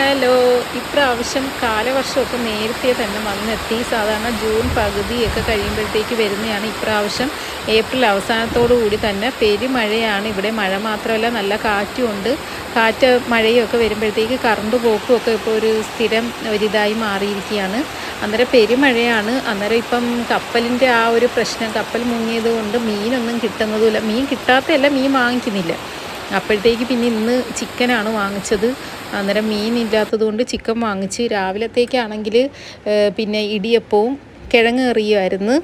Hello ഇപ്രാവശ്യം കാലവർഷമൊക്കെ നേരത്തെ തന്നെ വന്നെത്തി. സാധാരണ ജൂൺ പകുതിയൊക്കെ കഴിയുമ്പോഴത്തേക്ക് വരുന്നതാണ് ഇപ്രാവശ്യം. ഏപ്രിൽ അവസാനത്തോടു കൂടി തന്നെ പെരുമഴയാണ്. ഇവിടെ മഴ മാത്രമല്ല നല്ല കാറ്റുമുണ്ട്. കാറ്റ് മഴയൊക്കെ വരുമ്പോഴത്തേക്ക് കറണ്ട് പോക്കും ഒക്കെ ഇപ്പോൾ ഒരു സ്ഥിരം ഒരിതായി മാറിയിരിക്കുകയാണ്. അന്നേരം പെരുമഴയാണ്. അന്നേരം ഇപ്പം കപ്പലിന്റെ ആ ഒരു പ്രശ്നം കപ്പൽ മുങ്ങിയത് കൊണ്ട് മീനൊന്നും കിട്ടുന്നതുമില്ല. മീൻ കിട്ടാത്തതല്ല മീൻ വാങ്ങിക്കുന്നില്ല. അപ്പോഴത്തേക്ക് പിന്നെ ഇന്ന് ചിക്കനാണ് വാങ്ങിച്ചത്. അന്നേരം മീൻ ഇല്ലാത്തത് കൊണ്ട് ചിക്കൻ വാങ്ങിച്ച് രാവിലത്തേക്കാണെങ്കിൽ പിന്നെ ഇടിയപ്പവും കിഴങ്ങ് കറിയുമായിരുന്നു.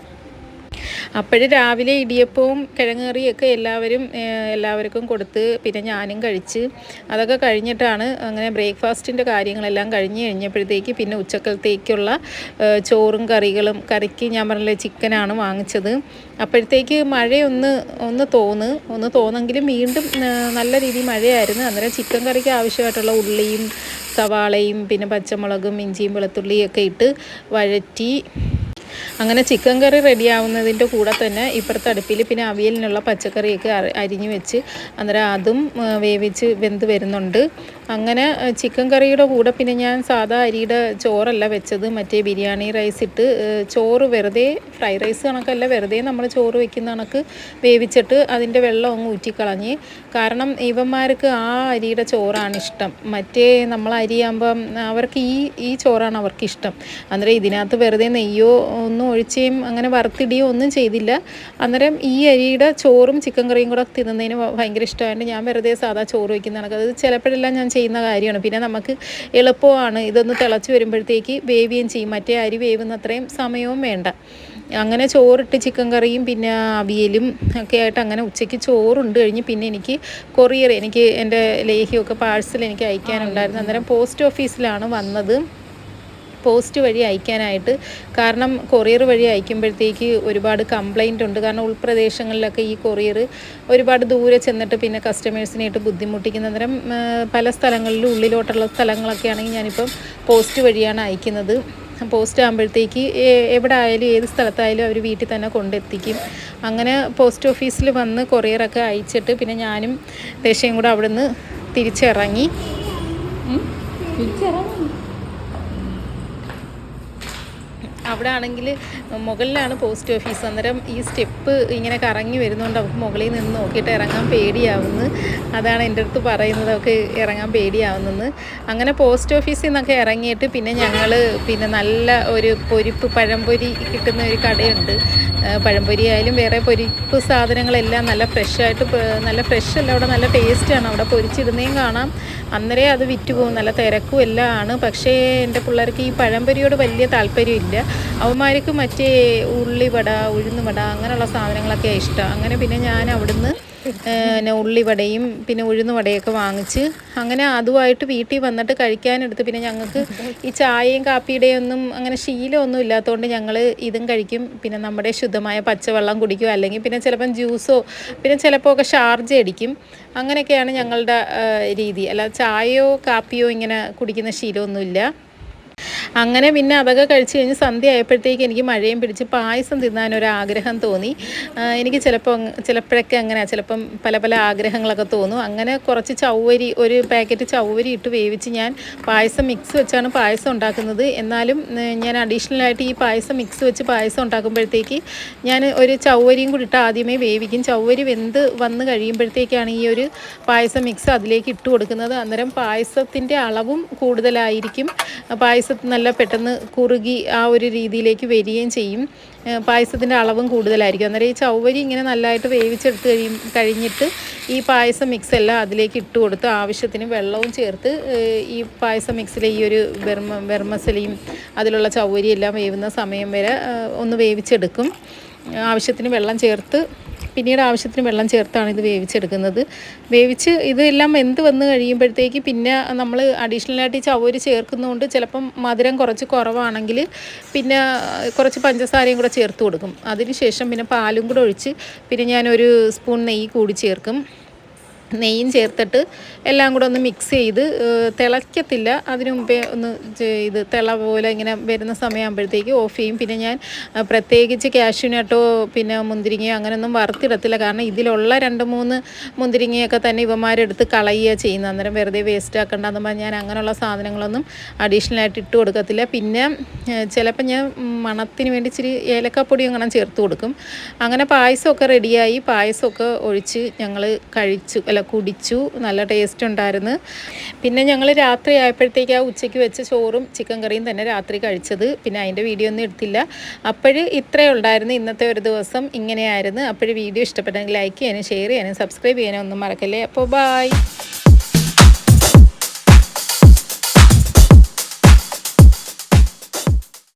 അപ്പോഴ് രാവിലെ ഇടിയപ്പവും കിഴങ്ങേറിയൊക്കെ എല്ലാവരും എല്ലാവർക്കും കൊടുത്ത് പിന്നെ ഞാനും കഴിച്ച് അതൊക്കെ കഴിഞ്ഞിട്ടാണ് അങ്ങനെ ബ്രേക്ക്ഫാസ്റ്റിന്റെ കാര്യങ്ങളെല്ലാം കഴിഞ്ഞ് കഴിഞ്ഞപ്പോഴത്തേക്ക് പിന്നെ ഉച്ചക്കലത്തേക്കുള്ള ചോറും കറികളും കറിക്ക് ഞാൻ പറഞ്ഞില്ലേ ചിക്കനാണ് വാങ്ങിച്ചത്. അപ്പോഴത്തേക്ക് മഴയൊന്ന് ഒന്ന് തോന്ന് ഒന്ന് തോന്നെങ്കിലും വീണ്ടും നല്ല രീതിയിൽ മഴയായിരുന്നു. അന്നേരം ചിക്കൻ കറിക്ക് ആവശ്യമായിട്ടുള്ള ഉള്ളിയും സവാളയും പിന്നെ പച്ചമുളകും ഇഞ്ചിയും വെളുത്തുള്ളിയും ഒക്കെ ഇട്ട് വഴറ്റി അങ്ങനെ ചിക്കൻ കറി റെഡിയാവുന്നതിന്റെ കൂടെ തന്നെ ഇപ്പുറത്തെ അടുപ്പിൽ പിന്നെ അവിയലിനുള്ള പച്ചക്കറിയൊക്കെ അരിഞ്ഞു വെച്ച് അന്നേരം അതും വേവിച്ച് വെന്ത് വരുന്നുണ്ട്. അങ്ങനെ ചിക്കൻ കറിയുടെ കൂടെ പിന്നെ ഞാൻ സാധാ അരിയുടെ ചോറല്ല വെച്ചത്. മറ്റേ ബിരിയാണി റൈസ് ഇട്ട് ചോറ് വെറുതെ ഫ്രൈ റൈസ് കണക്കല്ല വെറുതെ നമ്മൾ ചോറ് വെക്കുന്ന കണക്ക് വേവിച്ചിട്ട് അതിന്റെ വെള്ളം അങ്ങ് ഊറ്റിക്കളഞ്ഞ്. കാരണം ഇവന്മാർക്ക് ആ അരിയുടെ ചോറാണ് ഇഷ്ടം. മറ്റേ നമ്മൾ അരിയാകുമ്പം അവർക്ക് ഈ ഈ ചോറാണ് അവർക്ക് ഇഷ്ടം അന്നേരം ഇതിനകത്ത് വെറുതെ നെയ്യോ ഒന്നും ഒഴിച്ചേയും അങ്ങനെ വറുത്തിടിയോ ഒന്നും ചെയ്തില്ല. അന്നേരം ഈ അരിയുടെ ചോറും ചിക്കൻ കറിയും കൂടെ തിന്നുന്നതിന് ഭയങ്കര ഇഷ്ടമായിട്ട് ഞാൻ വെറുതെ സാധാ ചോറ് വയ്ക്കുന്ന കണക്ക്. അത് ചിലപ്പോഴെല്ലാം ഞാൻ ചെയ്യുന്ന കാര്യമാണ്. പിന്നെ നമുക്ക് എളുപ്പമാണ് ഇതൊന്ന് തിളച്ച് വരുമ്പോഴത്തേക്ക് വേവുകയും ചെയ്യും. മറ്റേ അരി വേവുന്ന അത്രയും സമയവും വേണ്ട. അങ്ങനെ ചോറിട്ട് ചിക്കൻ കറിയും പിന്നെ അവിയലും ഒക്കെ ആയിട്ട് അങ്ങനെ ഉച്ചയ്ക്ക് ചോറുണ്ട് കഴിഞ്ഞ് പിന്നെ എനിക്ക് കൊറിയർ എനിക്ക് എന്റെ ലേഹ്യമൊക്കെ പാഴ്സൽ എനിക്ക് അയക്കാനുണ്ടായിരുന്നു. അന്നേരം പോസ്റ്റ് ഓഫീസിലാണ് വന്നത്. പോസ്റ്റ് വഴി അയക്കാനായിട്ട് കാരണം കൊറിയർ വഴി അയക്കുമ്പോഴത്തേക്ക് ഒരുപാട് കംപ്ലൈന്റ് ഉണ്ട്. കാരണം ഉൾപ്രദേശങ്ങളിലൊക്കെ ഈ കൊറിയർ ഒരുപാട് ദൂരെ ചെന്നിട്ട് പിന്നെ കസ്റ്റമേഴ്സിനായിട്ട് ബുദ്ധിമുട്ടിക്കുന്ന നേരം പല സ്ഥലങ്ങളിലും ഉള്ളിലോട്ടുള്ള സ്ഥലങ്ങളൊക്കെ ആണെങ്കിൽ ഞാനിപ്പം പോസ്റ്റ് വഴിയാണ് അയക്കുന്നത്. പോസ്റ്റ് ആകുമ്പോഴത്തേക്ക് എവിടെ ആയാലും ഏത് സ്ഥലത്തായാലും അവർ വീട്ടിൽ തന്നെ കൊണ്ടെത്തിക്കും. അങ്ങനെ പോസ്റ്റ് ഓഫീസിൽ വന്ന് കൊറിയറൊക്കെ അയച്ചിട്ട് പിന്നെ ഞാനും ദേശയും കൂടെ അവിടുന്ന് തിരിച്ചിറങ്ങി. തിരിച്ചിറങ്ങി? അവിടെ ആണെങ്കിൽ മുകളിലാണ് പോസ്റ്റ് ഓഫീസ് അന്നേരം ഈ സ്റ്റെപ്പ് ഇങ്ങനെ കറങ്ങി വരുന്നുണ്ട് അവൾക്ക് മുകളിൽ നിന്ന് നോക്കിയിട്ട് ഇറങ്ങാൻ പേടിയാവുന്നു. അതാണ് എന്റെ അടുത്ത് പറയുന്നത് അവൾക്ക് ഇറങ്ങാൻ പേടിയാവുന്നെന്ന്. അങ്ങനെ പോസ്റ്റ് ഓഫീസിൽ നിന്നൊക്കെ ഇറങ്ങിയിട്ട് പിന്നെ ഞങ്ങൾ പിന്നെ നല്ല ഒരു പൊരിപ്പ് പഴംപൊരി കിട്ടുന്ന ഒരു കടയുണ്ട്. പഴംപൊരി ആയാലും വേറെ പൊരിപ്പ് സാധനങ്ങളെല്ലാം നല്ല ഫ്രഷായിട്ട് നല്ല ഫ്രഷ് അല്ല അവിടെ നല്ല ടേസ്റ്റാണ്. അവിടെ പൊരിച്ചിടുന്നേയും കാണാം. അന്നേരം അത് വിറ്റ് പോകും നല്ല തിരക്കും എല്ലാം ആണ്. പക്ഷേ എന്റെ പിള്ളേർക്ക് ഈ പഴംപൊരിയോട് വലിയ താല്പര്യമില്ല. അവന്മാർക്ക് മറ്റേ ഉള്ളിവട ഉഴുന്നുവട അങ്ങനെയുള്ള സാധനങ്ങളൊക്കെ ഇഷ്ടം. അങ്ങനെ പിന്നെ ഞാൻ അവിടുന്ന് പിന്നെ ഉള്ളിവടയും പിന്നെ ഉഴുന്നുവടയൊക്കെ വാങ്ങിച്ച് അങ്ങനെ അതുമായിട്ട് വീട്ടിൽ വന്നിട്ട് കഴിക്കാനെടുത്ത് പിന്നെ ഞങ്ങൾക്ക് ഈ ചായയും കാപ്പിയുടെയും ഒന്നും അങ്ങനെ ശീലമൊന്നും ഇല്ലാത്തതുകൊണ്ട് ഞങ്ങൾ ഇതും കഴിക്കും. പിന്നെ നമ്മുടെ ശുദ്ധമായ പച്ചവെള്ളം കുടിക്കും. അല്ലെങ്കിൽ പിന്നെ ചിലപ്പം ജ്യൂസോ പിന്നെ ചിലപ്പോൾ ഒക്കെ ഷാർജ് അടിക്കും. അങ്ങനെയൊക്കെയാണ് ഞങ്ങളുടെ രീതി. അല്ല ചായയോ കാപ്പിയോ ഇങ്ങനെ കുടിക്കുന്ന ശീലമൊന്നുമില്ല. അങ്ങനെ പിന്നെ അതൊക്കെ കഴിച്ച് കഴിഞ്ഞ് സന്ധ്യ ആയപ്പോഴത്തേക്ക് എനിക്ക് മഴയും പിടിച്ച് പായസം തിന്നാനൊരു ആഗ്രഹം തോന്നി. എനിക്ക് ചിലപ്പോൾ ചിലപ്പോഴൊക്കെ അങ്ങനെ ചിലപ്പം പല പല ആഗ്രഹങ്ങളൊക്കെ തോന്നും. അങ്ങനെ കുറച്ച് ചൗവരി ഒരു പാക്കറ്റ് ചൗവരി ഇട്ട് വേവിച്ച് ഞാൻ പായസം മിക്സ് വെച്ചാണ് പായസം ഉണ്ടാക്കുന്നത്. എന്നാലും ഞാൻ അഡീഷണലായിട്ട് ഈ പായസം മിക്സ് വെച്ച് പായസം ഉണ്ടാക്കുമ്പോഴത്തേക്ക് ഞാൻ ഒരു ചൗവരിയും കൂടി ഇട്ട് ആദ്യമേ വേവിക്കും. ചൗവരി വെന്ത് വന്ന് കഴിയുമ്പോഴത്തേക്കാണ് ഈ ഒരു പായസം മിക്സ് അതിലേക്ക് ഇട്ട് കൊടുക്കുന്നത്. അന്നേരം പായസത്തിന്റെ അളവും കൂടുതലായിരിക്കും. പായസം നല്ല പെട്ടെന്ന് കുറുകി ആ ഒരു രീതിയിലേക്ക് വരികയും ചെയ്യും. പായസത്തിന്റെ അളവും കൂടുതലായിരിക്കും. അന്നേരം ഈ ചൗവരി ഇങ്ങനെ നല്ലതായിട്ട് വേവിച്ചെടുത്ത് കഴിയും കഴിഞ്ഞിട്ട് ഈ പായസം മിക്സ് എല്ലാം അതിലേക്ക് ഇട്ട് കൊടുത്ത് ആവശ്യത്തിന് വെള്ളവും ചേർത്ത് ഈ പായസം മിക്സിലെ ഈ ഒരു വെർമ വെർമസലിയും അതിലുള്ള ചൗവരിയെല്ലാം വേവുന്ന സമയം വരെ ഒന്ന് വേവിച്ചെടുക്കും. ആവശ്യത്തിന് വെള്ളം ചേർത്ത് പിന്നീട് ആവശ്യത്തിന് വെള്ളം ചേർത്താണ് ഇത് വേവിച്ചെടുക്കുന്നത്. വേവിച്ച് ഇതെല്ലാം എന്ത് വന്ന് കഴിയുമ്പോഴത്തേക്ക് പിന്നെ നമ്മൾ അഡീഷണലായിട്ട് ചവര് ചേർക്കുന്നതുകൊണ്ട് ചിലപ്പം മധുരം കുറച്ച് കുറവാണെങ്കിൽ പിന്നെ കുറച്ച് പഞ്ചസാരയും കൂടെ ചേർത്ത് കൊടുക്കും. അതിന് ശേഷം പിന്നെ പാലും കൂടെ ഒഴിച്ച് പിന്നെ ഞാനൊരു സ്പൂൺ നെയ്യ് കൂടി ചേർക്കും. നെയ്യും ചേർത്തിട്ട് എല്ലാം കൂടെ ഒന്ന് മിക്സ് ചെയ്ത് തിളയ്ക്കത്തില്ല. അതിനു മുമ്പേ ഒന്ന് ഇത് തിള പോലെ ഇങ്ങനെ വരുന്ന സമയമാകുമ്പോഴത്തേക്ക് ഓഫ് ചെയ്യും. പിന്നെ ഞാൻ പ്രത്യേകിച്ച് കാഷ്യൂനട്ടോ പിന്നെ മുന്തിരിങ്ങയോ അങ്ങനെയൊന്നും വറുത്തിടത്തില്ല. കാരണം ഇതിലുള്ള രണ്ട് മൂന്ന് മുന്തിരിങ്ങയൊക്കെ തന്നെ ഇവന്മാരെടുത്ത് കളയുക ചെയ്യുന്ന അന്നേരം വെറുതെ വേസ്റ്റ് ആക്കണ്ടെന്ന് പറഞ്ഞാൽ ഞാൻ അങ്ങനെയുള്ള സാധനങ്ങളൊന്നും അഡീഷണലായിട്ട് ഇട്ട് കൊടുക്കത്തില്ല. പിന്നെ ചിലപ്പോൾ ഞാൻ മണത്തിന് വേണ്ടി ഇച്ചിരി ഏലക്കാപ്പൊടി അങ്ങനെ ചേർത്ത് കൊടുക്കും. അങ്ങനെ പായസമൊക്കെ റെഡിയായി പായസമൊക്കെ ഒഴിച്ച് ഞങ്ങൾ കഴിച്ചു. അല്ല കുടിച്ചു. നല്ല ടേസ്റ്റ് ഉണ്ടായിരുന്നു. പിന്നെ ഞങ്ങൾ രാത്രി ആയപ്പോഴത്തേക്ക് ആ ഉച്ചയ്ക്ക് വെച്ച ചോറും ചിക്കൻ കറിയും തന്നെ രാത്രി കഴിച്ചത്. പിന്നെ അതിന്റെ വീഡിയോ ഒന്നും എടുത്തില്ല. അപ്പോൾ ഇത്രയേ ഉണ്ടായിരുന്നു ഇന്നത്തെ ഒരു ദിവസം. ഇങ്ങനെയായിരുന്നു. അപ്പോൾ വീഡിയോ ഇഷ്ടപ്പെട്ടെങ്കിൽ ലൈക്ക് ചെയ്യാനും ഷെയർ ചെയ്യാനും സബ്സ്ക്രൈബ് ചെയ്യാനും ഒന്നും മറക്കല്ലേ. അപ്പോൾ ബായ്